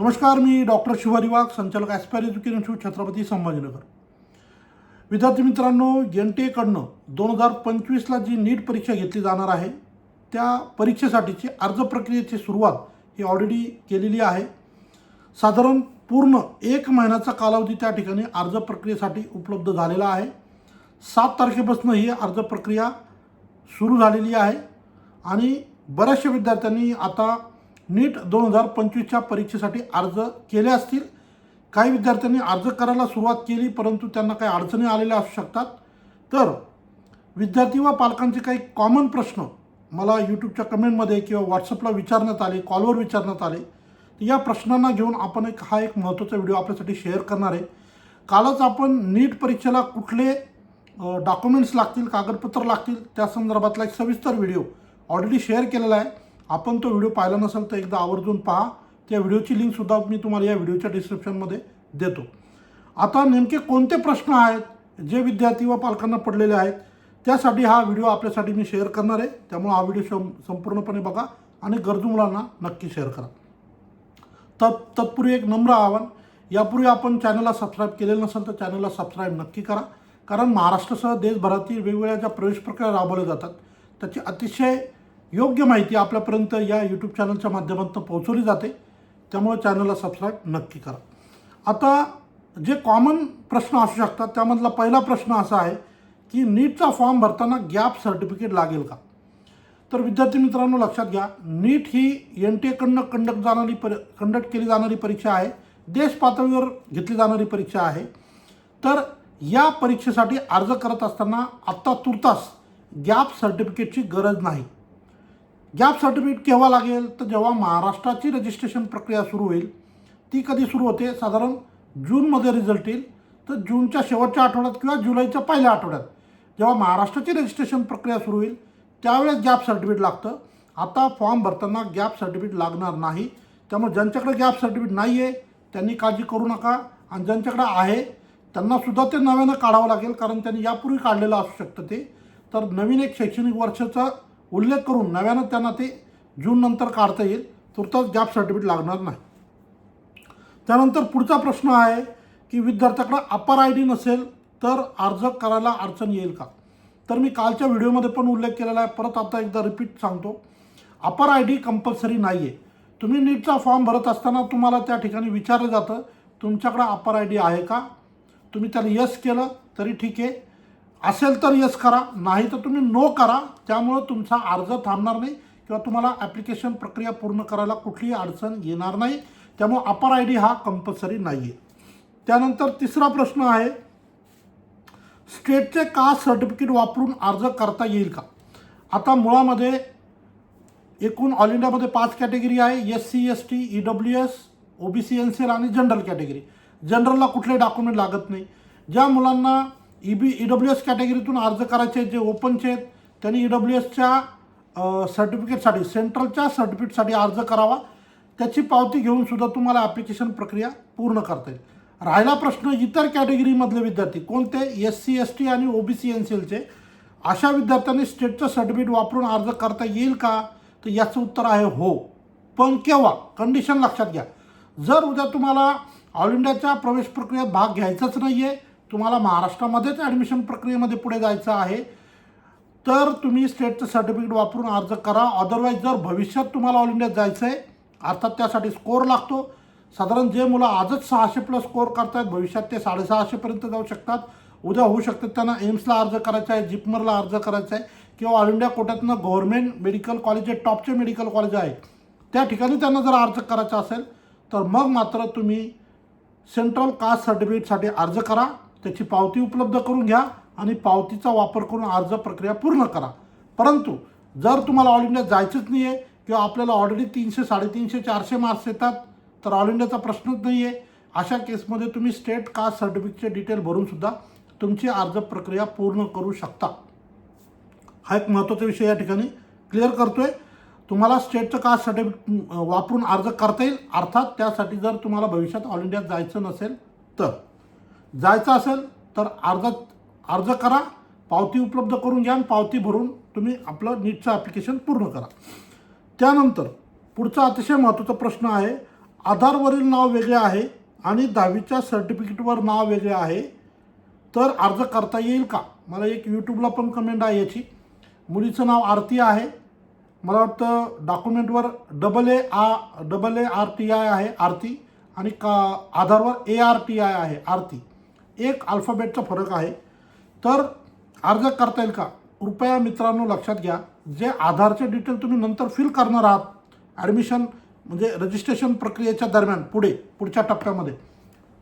नमस्कार मी डॉक्टर शिवारी वाघ संचालक Aspire Education Institute Chhatrapati Sambhajinagar. विद्यार्थी मित्रांनो एन टी एकडनं दोन हजार पंचवीसला जी नीट परीक्षा घेतली जाणार आहे त्या परीक्षेसाठीची अर्ज प्रक्रियेची सुरुवात ही ऑलरेडी केलेली आहे. साधारण पूर्ण एक महिन्याचा कालावधी त्या ठिकाणी अर्ज प्रक्रियेसाठी उपलब्ध झालेला आहे. सात तारखेपासून ही अर्ज प्रक्रिया सुरू झालेली आहे. आणि बऱ्याचशा विद्यार्थ्यांनी आता नीट दोन हजार पंचवीसच्या परीक्षेसाठी अर्ज केले असतील. काही विद्यार्थ्यांनी अर्ज करायला सुरुवात केली परंतु त्यांना काही अडचणी आलेल्या असू शकतात. तर विद्यार्थी व पालकांचे काही कॉमन प्रश्न मला यूट्यूबच्या कमेंटमध्ये किंवा व्हॉट्सअपला विचारण्यात आले कॉलवर विचारण्यात आले. तर या प्रश्नांना घेऊन आपण एक हा एक महत्त्वाचा व्हिडिओ आपल्यासाठी शेअर करणार आहे. कालच आपण नीट परीक्षेला कुठले डॉक्युमेंट्स लागतील कागदपत्र लागतील त्या संदर्भातला एक सविस्तर व्हिडिओ ऑलरेडी शेअर केलेला आहे. आपण तो व्हिडिओ पाहिला नसेल तर एकदा आवर्जून पहा. त्या व्हिडिओची लिंकसुद्धा मी तुम्हाला या व्हिडिओच्या डिस्क्रिप्शनमध्ये देतो. आता नेमके कोणते प्रश्न आहेत? जे विद्यार्थी व पालकांना पडलेले आहेत त्यासाठी हा व्हिडिओ आपल्यासाठी मी शेअर करणार आहे. त्यामुळे हा व्हिडिओ संपूर्णपणे बघा आणि गरजू मुलांना नक्की शेअर करा. तत् तत्पूर्वी एक नम्र आव्हान यापूर्वी आपण चॅनलला सबस्क्राईब केलेलं नसेल तर चॅनलला सबस्क्राईब नक्की करा. कारण महाराष्ट्रासह देशभरातील वेगवेगळ्या ज्या प्रवेश प्रक्रिया राबवल्या जातात त्याची अतिशय योग्य माहिती आपल्यापर्यंत या यूट्यूब चॅनलच्या माध्यमातून पोहोचवली जाते. त्यामुळे चॅनलला सबस्क्राईब नक्की करा. आता जे कॉमन प्रश्न असू शकतात त्यामधला पहिला प्रश्न असा आहे की नीटचा फॉर्म भरताना गॅप सर्टिफिकेट लागेल का? तर विद्यार्थी मित्रांनो लक्षात घ्या नीट ही एन टी एकडनं कंडक्ट जाणारी पर कंडक्ट केली जाणारी परीक्षा आहे. देश पातळीवर घेतली जाणारी परीक्षा आहे. तर या परीक्षेसाठी अर्ज करत असताना आत्ता तुर्तास गॅप सर्टिफिकेटची गरज नाही. गॅप सर्टिफिकेट केव्हा लागेल? तर जेव्हा महाराष्ट्राची रजिस्ट्रेशन प्रक्रिया सुरू होईल ती कधी सुरू होते? साधारण जूनमध्ये रिझल्ट येईल. तर जूनच्या शेवटच्या आठवड्यात किंवा जुलैच्या पहिल्या आठवड्यात जेव्हा महाराष्ट्राची रजिस्ट्रेशन प्रक्रिया सुरू होईल त्यावेळेस गॅप सर्टिफिकेट लागतं. आता फॉर्म भरताना गॅप सर्टिफिकेट लागणार नाही. त्यामुळे ज्यांच्याकडे गॅप सर्टिफिकेट नाही आहे त्यांनी काळजी करू नका. आणि ज्यांच्याकडे आहे त्यांनासुद्धा ते नव्यानं काढावं लागेल कारण त्यांनी यापूर्वी काढलेलं असू शकतं ते. तर नवीन एक शैक्षणिक वर्षाचं उल्लेख करून नव्यानं त्यांना ते जूननंतर काढता येईल तुर्तास गॅप सर्टिफिकेट लागणार नाही. त्यानंतर पुढचा प्रश्न आहे की विद्यार्थ्याकडं अपर आय डी नसेल तर अर्ज करायला अडचण येईल का? तर मी कालच्या व्हिडिओमध्ये पण उल्लेख केलेला आहे. परत आता एकदा रिपीट सांगतो. अपर आय डी कंपल्सरी नाही आहे तुम्ही नीटचा फॉर्म भरत असताना तुम्हाला त्या ठिकाणी विचारलं जातं तुमच्याकडं अपर आय डी आहे का? तुम्ही त्याला यस केलं तरी ठीक आहे. असेल तर यस करा नाही तर तुम्ही नो करा. त्यामुळं तुमचा अर्ज थांबणार नाही किंवा तुम्हाला ॲप्लिकेशन प्रक्रिया पूर्ण करायला कुठलीही अडचण येणार नाही. त्यामुळं अपर आय डी हा कंपल्सरी नाही आहे त्यानंतर तिसरा प्रश्न आहे स्टेटचे कास्ट सर्टिफिकेट वापरून अर्ज करता येईल का? आता मुळामध्ये एकूण ऑल इंडियामध्ये पाच कॅटेगरी आहे S C S T E W S O B C N C L आणि जनरल कॅटेगरी जनरलला कुठले डॉक्युमेंट लागत नाही. ज्या मुलांना E B E W S कॅटेगरीतून अर्ज करायचे आहेत, जे ओपनचे आहेत त्यांनी ई डब्ल्यू एसच्या सर्टिफिकेटसाठी सेंट्रलच्या सर्टिफिकेटसाठी अर्ज करावा. त्याची पावती घेऊनसुद्धा तुम्हाला ॲप्लिकेशन प्रक्रिया पूर्ण करता येईल. राहिला प्रश्न इतर कॅटेगरीमधले विद्यार्थी कोणते? एस सी एस टी आणि O B C N C एलचे अशा विद्यार्थ्यांनी स्टेटचं सर्टिफिकेट वापरून अर्ज करता येईल का? तर याचं उत्तर आहे हो. पण केव्हा? कंडिशन लक्षात घ्या. जर उद्या तुम्हाला ऑल इंडियाच्या प्रवेश प्रक्रियेत भाग घ्यायचाच नाही आहे तुम्हाला महाराष्ट्रामध्येच ॲडमिशन प्रक्रियेमध्ये पुढे जायचं आहे. तर तुम्ही स्टेटचं सर्टिफिकेट वापरून अर्ज करा. अदरवाईज जर भविष्यात तुम्हाला ऑल इंडियात जायचं आहे अर्थात त्यासाठी स्कोअर लागतो. साधारण जे मुलं आजच सहाशे प्लस स्कोअर करतात भविष्यात ते साडेसहाशेपर्यंत जाऊ शकतात. उद्या होऊ शकतात त्यांना एम्सला अर्ज करायचा आहे जिपमरला अर्ज करायचा आहे किंवा ऑल इंडिया कोट्यातनं गव्हर्मेंट मेडिकल कॉलेज जे टॉपचे मेडिकल कॉलेज आहे त्या ठिकाणी त्यांना जर अर्ज करायचा असेल तर मग मात्र तुम्ही सेंट्रल कास्ट सर्टिफिकेटसाठी अर्ज करा. त्याची पावती उपलब्ध करून घ्या आणि पावतीचा वापर करून अर्ज प्रक्रिया पूर्ण करा. परंतु जर तुम्हाला ऑल इंडियात जायचंच नाही आहे किंवा आपल्याला ऑलरेडी तीनशे साडेतीनशे चारशे मार्क्स येतात तर ऑल इंडियाचा प्रश्नच नाही आहे अशा केसमध्ये तुम्ही स्टेट कास्ट सर्टिफिकेटचे डिटेल भरूनसुद्धा तुमची अर्ज प्रक्रिया पूर्ण करू शकता. हा एक महत्त्वाचा विषय या ठिकाणी क्लिअर करतो आहे तुम्हाला स्टेटचं कास्ट सर्टिफिकेट वापरून अर्ज करता येईल? अर्थात त्यासाठी जर तुम्हाला भविष्यात ऑल इंडियात जायचं नसेल तर. जायचं असेल तर अर्ज अर्ज करा पावती उपलब्ध करून घ्या आणि पावती भरून तुम्ही आपलं नीटचं ॲप्लिकेशन पूर्ण करा. त्यानंतर पुढचा अतिशय महत्त्वाचा प्रश्न आहे आधारवरील नाव वेगळे आहे आणि दहावीच्या सर्टिफिकेटवर नाव वेगळे आहे तर अर्ज करता येईल का? मला एक यूट्यूबला पण कमेंट आहे याची. मुलीचं नाव आरती आहे. मला वाटतं डॉक्युमेंटवर double A a double A R T I आहे आरती. आणि का आधारवर ए आर टी आय आहे आरती. एक अल्फाबेटचा फरक आहे. तर अर्ज करता येईल का? कृपया मित्रांनो लक्षात घ्या. जे आधारचे डिटेल तुम्ही नंतर फिल करणार आहात ॲडमिशन म्हणजे रजिस्ट्रेशन प्रक्रियेच्या दरम्यान पुढे पुढच्या टप्प्यामध्ये.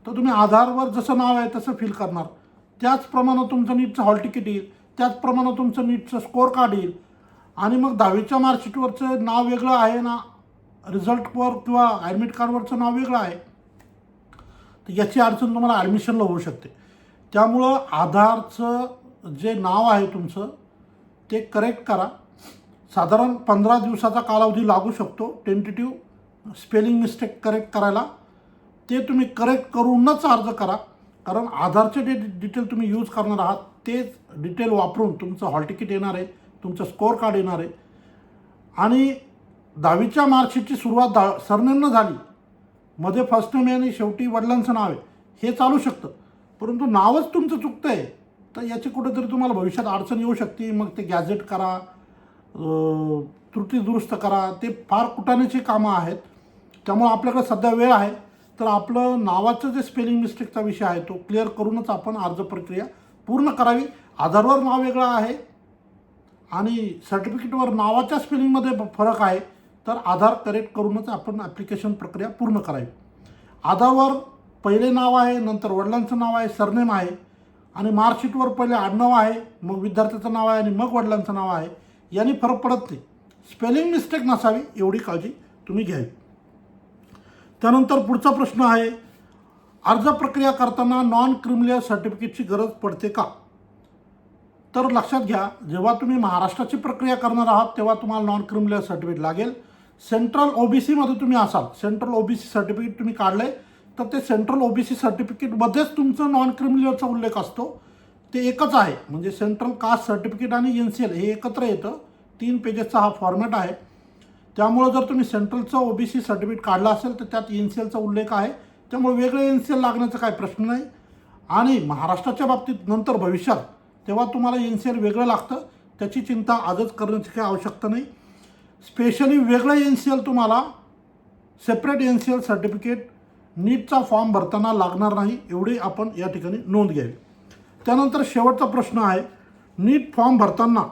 तर तुम्ही आधारवर जसं नाव आहे तसं फिल करणार. त्याचप्रमाणे तुमचं नीटचं हॉल तिकीट येईल. त्याचप्रमाणे तुमचं नीटचं स्कोअर कार्ड येईल. आणि मग दहावीच्या मार्कशीटवरचं नाव वेगळं आहे ना? रिझल्टवर किंवा ॲडमिट कार्डवरचं नाव वेगळं आहे. तर याची अडचण तुम्हाला ॲडमिशनला होऊ शकते. त्यामुळं आधारचं जे नाव आहे तुमचं ते करेक्ट करा. साधारण पंधरा दिवसाचा कालावधी लागू शकतो टेंटेटिव्ह स्पेलिंग मिस्टेक करेक्ट करायला. ते तुम्ही करेक्ट करूनच अर्ज करा. कारण आधारचे जे डिटेल तुम्ही यूज करणार आहात तेच डिटेल वापरून तुमचं हॉल तिकीट येणार आहे तुमचं स्कोअर कार्ड येणार आहे. आणि दहावीच्या मार्कशीटची सुरुवात दा सरनेमनं झाली. मध्ये फर्स्ट नेम आणि शेवटी वडिलांचं नाव आहे. हे चालू शकतं. परंतु नावच तुमचं चुकतं आहे तर याची कुठेतरी तुम्हाला भविष्यात अडचण येऊ शकते. मग ते गॅझेट करा त्रुटी दुरुस्त करा. ते फार कुटाण्याची कामं आहेत. त्यामुळं आपल्याकडे सध्या वेळ आहे. तर आपलं नावाचं जे स्पेलिंग मिस्टेकचा विषय आहे तो क्लिअर करूनच आपण अर्ज प्रक्रिया पूर्ण करावी. आधारवर नाव वेगळं आहे. आणि सर्टिफिकेटवर नावाच्या स्पेलिंगमध्ये फरक आहे. तर आधार करेक्ट करूनच आपण ॲप्लिकेशन प्रक्रिया पूर्ण करावी. आधारवर पहिले नाव आहे नंतर वडिलांचं नाव आहे सरनेम आहे आणि मार्कशीटवर पहिले आडनाव आहे मग विद्यार्थ्याचं नाव आहे आणि मग वडिलांचं नाव आहे. याने फरक पडत नाही. स्पेलिंग मिस्टेक नसावी एवढी काळजी तुम्ही घ्यावी. त्यानंतर पुढचा प्रश्न आहे अर्ज प्रक्रिया करताना नॉन क्रिमिनल सर्टिफिकेटची गरज पडते का? तर लक्षात घ्या जेव्हा तुम्ही महाराष्ट्राची प्रक्रिया करणार आहात तेव्हा तुम्हाला नॉन क्रिमिनल सर्टिफिकेट लागेल. सेंट्रल ओबीसीमध्ये तुम्ही असाल सेंट्रल ओबीसी सर्टिफिकेट तुम्ही काढले तर ते सेंट्रल ओबीसी सर्टिफिकेटमध्येच तुमचं नॉन क्रिमिनलचा उल्लेख असतो. ते एकच आहे म्हणजे सेंट्रल कास्ट सर्टिफिकेट आणि एन सी एल हे एकत्र येतं. तीन पेजेसचा हा फॉर्मॅट आहे. त्यामुळं जर तुम्ही सेंट्रलचं ओ बी सी सर्टिफिकेट काढलं असेल तर त्यात एन सी एलचा उल्लेख आहे. त्यामुळे वेगळं एन सी एल लागण्याचा काही प्रश्न नाही. आणि महाराष्ट्राच्या बाबतीत नंतर भविष्यात तेव्हा तुम्हाला एन सी एल वेगळं लागतं. त्याची चिंता आजच करण्याची काही आवश्यकता नाही. स्पेशली वेगळं एन सी एल तुम्हाला separate N C L certificate नीटचा form भरताना लागणार नाही एवढी आपण या ठिकाणी नोंद घ्यावी. त्यानंतर शेवटचा प्रश्न आहे नीट फॉर्म भरताना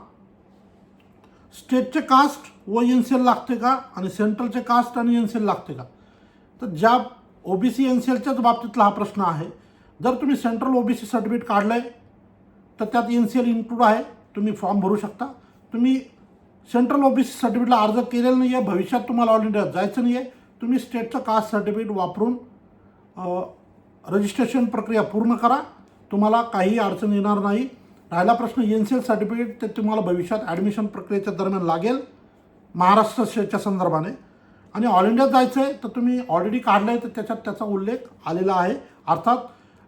स्टेटचे कास्ट व एन सी एल लागते का आणि सेंट्रलचे कास्ट आणि एन सी एल लागते का? तर ज्या O B C N C एलच्याच बाबतीतला हा प्रश्न आहे. जर तुम्ही central O B C certificate काढलं आहे तर त्यात एन सी एल इन्क्लूड आहे तुम्ही फॉर्म भरू शकता. तुम्ही सेंट्रल ओ बी सी सर्टिफिकेटला अर्ज केलेला नाही आहे भविष्यात तुम्हाला ऑल इंडियात जायचं नाही आहे तुम्ही स्टेटचं कास्ट सर्टिफिकेट वापरून रजिस्ट्रेशन प्रक्रिया पूर्ण करा. तुम्हाला काही अडचण येणार नाही. राहिला प्रश्न एन सी एल सर्टिफिकेट ते तुम्हाला भविष्यात ॲडमिशन प्रक्रियेच्या दरम्यान लागेल. महाराष्ट्र स्टेटच्या संदर्भाने. आणि ऑल इंडियात जायचं आहे तर तुम्ही ऑलरेडी काढलं आहे तर त्याच्यात त्याचा उल्लेख आलेला आहे. अर्थात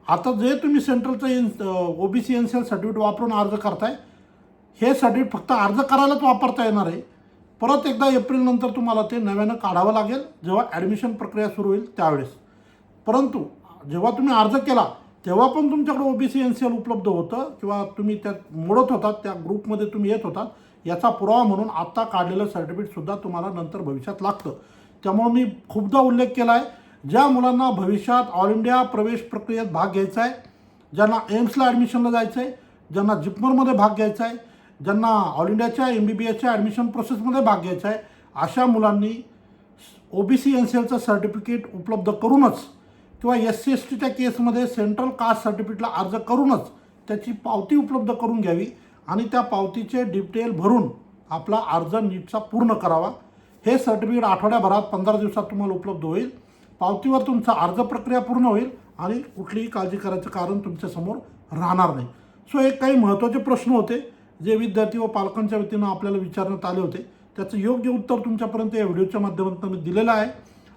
आता जे तुम्ही सेंट्रलचं N O B C N C L certificate वापरून अर्ज करताय हे सर्टिफिकेट फक्त अर्ज करायलाच वापरता येणार आहे. परत एकदा एप्रिलनंतर तुम्हाला ते नव्यानं काढावं लागेल. जेव्हा ॲडमिशन प्रक्रिया सुरू होईल त्यावेळेस. परंतु जेव्हा तुम्ही अर्ज केला तेव्हा पण तुमच्याकडे O B C N C L उपलब्ध होतं किंवा तुम्ही त्यात मोडत होतात त्या ग्रुपमध्ये तुम्ही येत होतात याचा पुरावा म्हणून आत्ता काढलेलं सर्टिफिकेटसुद्धा तुम्हाला नंतर भविष्यात लागतं. त्यामुळे मी खूपदा उल्लेख केला आहे ज्या मुलांना भविष्यात ऑल इंडिया प्रवेश प्रक्रियेत भाग घ्यायचा आहे ज्यांना एम्सला ॲडमिशनला जायचं आहे ज्यांना जिपमरमध्ये भाग घ्यायचा आहे ज्यांना ऑल इंडियाच्या एम बी बी एसच्या ॲडमिशन प्रोसेसमध्ये भाग घ्यायचा आहे अशा मुलांनी O B C N C एलचं certificate उपलब्ध करूनच किंवा एस सी एस टीच्या केसमध्ये सेंट्रल कास्ट सर्टिफिकेटला अर्ज करूनच त्याची पावती उपलब्ध करून घ्यावी आणि त्या पावतीचे डिटेल भरून आपला अर्ज नीटचा पूर्ण करावा. हे सर्टिफिकेट आठवड्याभरात पंधरा दिवसात तुम्हाला उपलब्ध होईल. पावतीवर तुमचा अर्ज प्रक्रिया पूर्ण होईल आणि कुठलीही काळजी करायचं कारण तुमच्यासमोर राहणार नाही. सो एक काही महत्त्वाचे प्रश्न होते. जे विद्यार्थी व पालकांच्या वतीनं आपल्याला विचारण्यात आले होते त्याचं योग्य उत्तर तुमच्यापर्यंत या व्हिडिओच्या माध्यमातून मी दिलेलं आहे.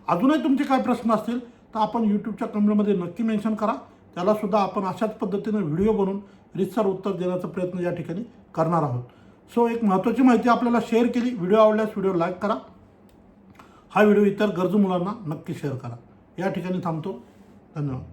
अजूनही तुमचे काय प्रश्न असतील तर आपण यूट्यूबच्या कमेंटमध्ये नक्की मेन्शन करा. त्यालासुद्धा आपण अशाच पद्धतीनं व्हिडिओ बनवून रितसर उत्तर देण्याचा प्रयत्न या ठिकाणी करणार आहोत. सो एक महत्त्वाची माहिती आपल्याला शेअर केली. व्हिडिओ आवडल्यास व्हिडिओ लाईक करा. हा व्हिडिओ इतर गरजू मुलांना नक्की शेअर करा. या ठिकाणी थांबतो. धन्यवाद.